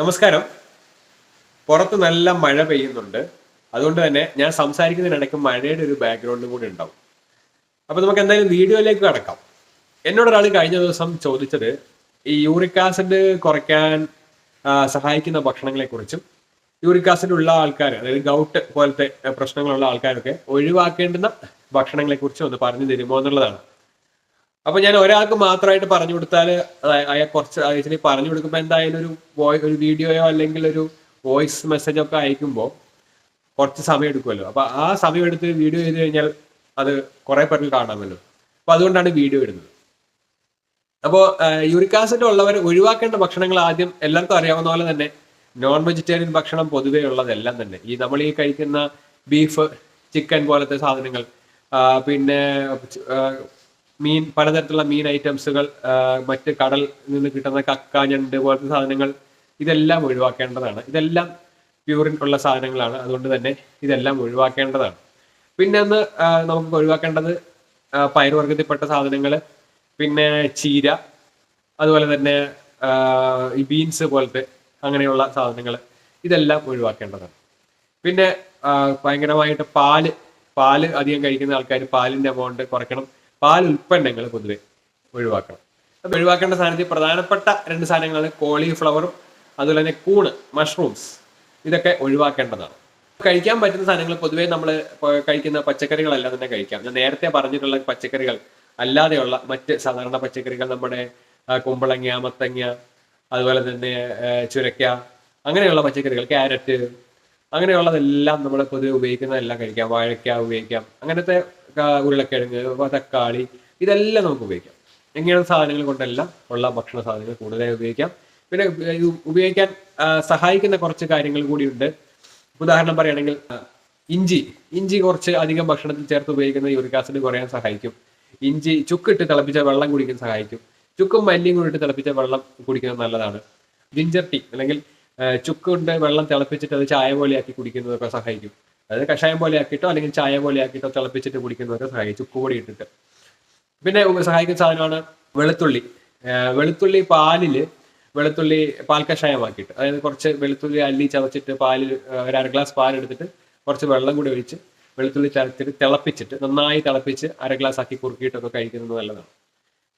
നമസ്കാരം. പുറത്ത് നല്ല മഴ പെയ്യുന്നുണ്ട്. അതുകൊണ്ട് തന്നെ ഞാൻ സംസാരിക്കുന്നതിനിടയ്ക്ക് മഴയുടെ ഒരു ബാക്ക്ഗ്രൗണ്ടും കൂടി ഉണ്ടാവും. അപ്പൊ നമുക്ക് എന്തായാലും വീഡിയോയിലേക്ക് കടക്കാം. എന്നോട് ഒരാൾ കഴിഞ്ഞ ദിവസം ചോദിച്ചത് ഈ യൂറിക് ആസിഡ് കുറയ്ക്കാൻ സഹായിക്കുന്ന ഭക്ഷണങ്ങളെ കുറിച്ചും യൂറിക് ആസിഡ് ഉള്ള ആൾക്കാർ അതായത് ഗൗട്ട് പോലത്തെ പ്രശ്നങ്ങളുള്ള ആൾക്കാരൊക്കെ ഒഴിവാക്കേണ്ടുന്ന ഭക്ഷണങ്ങളെ കുറിച്ചും ഒന്ന് പറഞ്ഞു തരുമോ എന്നുള്ളതാണ്. അപ്പൊ ഞാൻ ഒരാൾക്ക് മാത്രമായിട്ട് പറഞ്ഞു കൊടുത്താൽ അയാൾ കുറച്ച് ആക്ച്വലി പറഞ്ഞു കൊടുക്കുമ്പോൾ എന്തായാലും ഒരു വോയി ഒരു വീഡിയോയോ അല്ലെങ്കിൽ ഒരു വോയിസ് മെസ്സേജോ ഒക്കെ അയക്കുമ്പോൾ കുറച്ച് സമയം എടുക്കുമല്ലോ. അപ്പൊ ആ സമയം എടുത്ത് വീഡിയോ ചെയ്ത് കഴിഞ്ഞാൽ അത് കുറെ പേർക്ക് കാണാമല്ലോ. അപ്പൊ അതുകൊണ്ടാണ് വീഡിയോ ഇടുന്നത്. അപ്പോൾ യൂറിക് ആസിഡ് ഉള്ളവർ ഒഴിവാക്കേണ്ട ഭക്ഷണങ്ങൾ ആദ്യം എല്ലാവർക്കും അറിയാവുന്ന പോലെ തന്നെ നോൺ വെജിറ്റേറിയൻ ഭക്ഷണം പൊതുവേ ഉള്ളതെല്ലാം തന്നെ. ഈ നമ്മൾ ഈ കഴിക്കുന്ന ബീഫ് ചിക്കൻ പോലത്തെ സാധനങ്ങൾ പിന്നെ മീൻ പലതരത്തിലുള്ള മീൻ ഐറ്റംസുകൾ മറ്റ് കടൽ നിന്ന് കിട്ടുന്ന കക്ക ഞണ്ട് പോലത്തെ സാധനങ്ങൾ ഇതെല്ലാം ഒഴിവാക്കേണ്ടതാണ്. ഇതെല്ലാം പ്യൂറിൻ ഉള്ള സാധനങ്ങളാണ്. അതുകൊണ്ട് തന്നെ ഇതെല്ലാം ഒഴിവാക്കേണ്ടതാണ്. പിന്നെ ഒന്ന് നമുക്ക് ഒഴിവാക്കേണ്ടത് പയറുവർഗത്തിൽപ്പെട്ട സാധനങ്ങൾ പിന്നെ ചീര അതുപോലെ തന്നെ ഈ ബീൻസ് പോലത്തെ അങ്ങനെയുള്ള സാധനങ്ങൾ ഇതെല്ലാം ഒഴിവാക്കേണ്ടതാണ്. പിന്നെ ഭയങ്കരമായിട്ട് പാൽ പാൽ അധികം കഴിക്കുന്ന ആൾക്കാർ പാലിന്റെ എമൗണ്ട് കുറയ്ക്കണം. പാൽ ഉൽപ്പന്നങ്ങൾ പൊതുവെ ഒഴിവാക്കണം. അപ്പൊ ഒഴിവാക്കേണ്ട സാധനത്തിൽ പ്രധാനപ്പെട്ട രണ്ട് സാധനങ്ങളാണ് കോളിഫ്ലവറും അതുപോലെ തന്നെ കൂണ് മഷ്റൂംസ്. ഇതൊക്കെ ഒഴിവാക്കേണ്ടതാണ്. കഴിക്കാൻ പറ്റുന്ന സാധനങ്ങൾ പൊതുവേ നമ്മൾ കഴിക്കുന്ന പച്ചക്കറികളെല്ലാം തന്നെ കഴിക്കാം. ഞാൻ നേരത്തെ പറഞ്ഞിട്ടുള്ള പച്ചക്കറികൾ അല്ലാതെയുള്ള മറ്റ് സാധാരണ പച്ചക്കറികൾ നമ്മുടെ കുമ്പളങ്ങ മത്തങ്ങ അതുപോലെ തന്നെ ചുരക്ക അങ്ങനെയുള്ള പച്ചക്കറികൾ ക്യാരറ്റ് അങ്ങനെയുള്ളതെല്ലാം നമ്മൾ പൊതുവെ ഉപയോഗിക്കുന്നതെല്ലാം കഴിക്കാം. വാഴയ്ക്ക ഉപയോഗിക്കാം. അങ്ങനത്തെ ഉരുളക്കിഴങ്ങ് തക്കാളി ഇതെല്ലാം നമുക്ക് ഉപയോഗിക്കാം. എങ്ങനെയുള്ള സാധനങ്ങൾ കൊണ്ടെല്ലാം ഉള്ള ഭക്ഷണ സാധനങ്ങൾ കൂടുതലായി ഉപയോഗിക്കാം. പിന്നെ ഇത് ഉപയോഗിക്കാൻ സഹായിക്കുന്ന കുറച്ച് കാര്യങ്ങൾ കൂടിയുണ്ട് ഉദാഹരണം പറയുകയാണെങ്കിൽ ഇഞ്ചി. ഇഞ്ചി കുറച്ച് അധികം ഭക്ഷണത്തിൽ ചേർത്ത് ഉപയോഗിക്കുന്ന യൂറിക് ആസിഡ് കുറയാൻ സഹായിക്കും. ഇഞ്ചി ചുക്കിട്ട് തിളപ്പിച്ച വെള്ളം കുടിക്കാൻ സഹായിക്കും. ചുക്കും മല്ലിയും കൂടി ഇട്ട് തിളപ്പിച്ച വെള്ളം കുടിക്കുന്നത് നല്ലതാണ്. ജിഞ്ചർ ടീ അല്ലെങ്കിൽ ചുക്ക് കൊണ്ട് വെള്ളം തിളപ്പിച്ചിട്ട് അത് ചായ പോലെയാക്കി കുടിക്കുന്നതൊക്കെ സഹായിക്കും. അതായത് കഷായം പോലെ ആക്കിയിട്ടോ അല്ലെങ്കിൽ ചായ പോലെ ആക്കിയിട്ടോ തിളപ്പിച്ചിട്ട് കുടിക്കുന്നതൊക്കെ സഹായിക്കും ചുക്കുപൊടി ഇട്ടിട്ട്. പിന്നെ സഹായിക്കുന്ന സാധനമാണ് വെളുത്തുള്ളി. വെളുത്തുള്ളി പാലിൽ വെളുത്തുള്ളി പാൽ കഷായമാക്കിയിട്ട്. അതായത് കുറച്ച് വെളുത്തുള്ളി അല്ലി ചതച്ചിട്ട് പാലിൽ ഒരു അര ഗ്ലാസ് പാൽ എടുത്തിട്ട് കുറച്ച് വെള്ളം കൂടി ഒഴിച്ച് വെളുത്തുള്ളി ചതച്ചിട്ട് തിളപ്പിച്ചിട്ട് നന്നായി തിളപ്പിച്ച് അര ഗ്ലാസ് ആക്കി കുറുക്കിയിട്ടൊക്കെ കഴിക്കുന്നത് നല്ലതാണ്.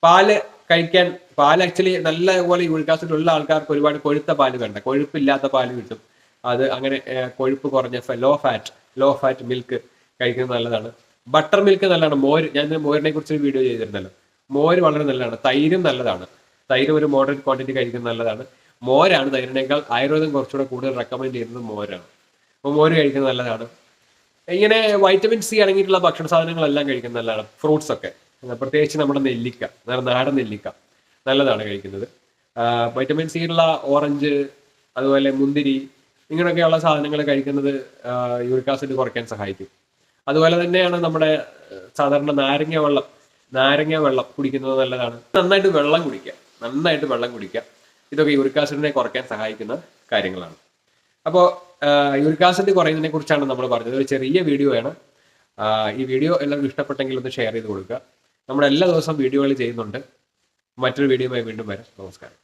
പാൽ കഴിക്കാൻ പാൽ ആക്ച്വലി നല്ലപോലെ പോലെ ആസിഡ് ഉള്ള ആൾക്കാർക്ക് ഒരുപാട് കൊഴുത്ത പാൽ വേണ്ട. കൊഴുപ്പില്ലാത്ത പാൽ കിട്ടും. അത് അങ്ങനെ കൊഴുപ്പ് കുറഞ്ഞ low fat low fat milk കഴിക്കുന്നത് നല്ലതാണ്. ബട്ടർ മിൽക്ക് നല്ലതാണ്. മോര് ഞാൻ മോരിനെ കുറിച്ച് ഒരു വീഡിയോ ചെയ്തിരുന്നല്ലോ. മോര് വളരെ നല്ലതാണ്. തൈരും നല്ലതാണ്. തൈര് ഒരു മോഡറേറ്റ് ക്വാണ്ടിറ്റി കഴിക്കുന്നത് നല്ലതാണ്. മോരാണ് തൈരിനേക്കാൾ ആയുർവേദം കുറച്ചുകൂടെ കൂടുതൽ റെക്കമെൻഡ് ചെയ്യുന്നത് മോരാണ്. അപ്പോൾ മോര് കഴിക്കുന്നത് നല്ലതാണ്. ഇങ്ങനെ വൈറ്റമിൻ സി അടങ്ങിയിട്ടുള്ള ഭക്ഷണ സാധനങ്ങളെല്ലാം കഴിക്കുന്നത് നല്ലതാണ്. ഫ്രൂട്ട്സ് ഒക്കെ. പ്രത്യേകിച്ച് നമ്മുടെ നെല്ലിക്ക. നാടൻ നെല്ലിക്ക. നല്ലതാണ് കഴിക്കുന്നത്. വൈറ്റമിൻ സി ഉള്ള ഓറഞ്ച് അതുപോലെ മുന്തിരി ഇങ്ങനെയൊക്കെയുള്ള സാധനങ്ങൾ കഴിക്കുന്നത് യൂറിക് ആസിഡ് കുറയ്ക്കാൻ സഹായിക്കും. അതുപോലെ തന്നെയാണ് നമ്മുടെ സാധാരണ നാരങ്ങ വെള്ളം നാരങ്ങ വെള്ളം കുടിക്കുന്നത് നല്ലതാണ്. നന്നായിട്ട് വെള്ളം കുടിക്കുക നന്നായിട്ട് വെള്ളം കുടിക്കുക. ഇതൊക്കെ യൂറിക് ആസിഡിനെ കുറയ്ക്കാൻ സഹായിക്കുന്ന കാര്യങ്ങളാണ്. അപ്പോൾ യൂറിക് ആസിഡ് കുറയുന്നതിനെ കുറിച്ചാണ് നമ്മൾ പറഞ്ഞത്. ഒരു ചെറിയ വീഡിയോ ആണ്. ഈ വീഡിയോ എല്ലാവർക്കും ഇഷ്ടപ്പെട്ടെങ്കിൽ ഒന്ന് ഷെയർ ചെയ്ത് കൊടുക്കുക. നമ്മൾ എല്ലാ ദിവസവും വീഡിയോകൾ ചെയ്യുന്നുണ്ട്. മറ്റൊരു വീഡിയോയുമായി വീണ്ടും വരാം. നമസ്കാരം.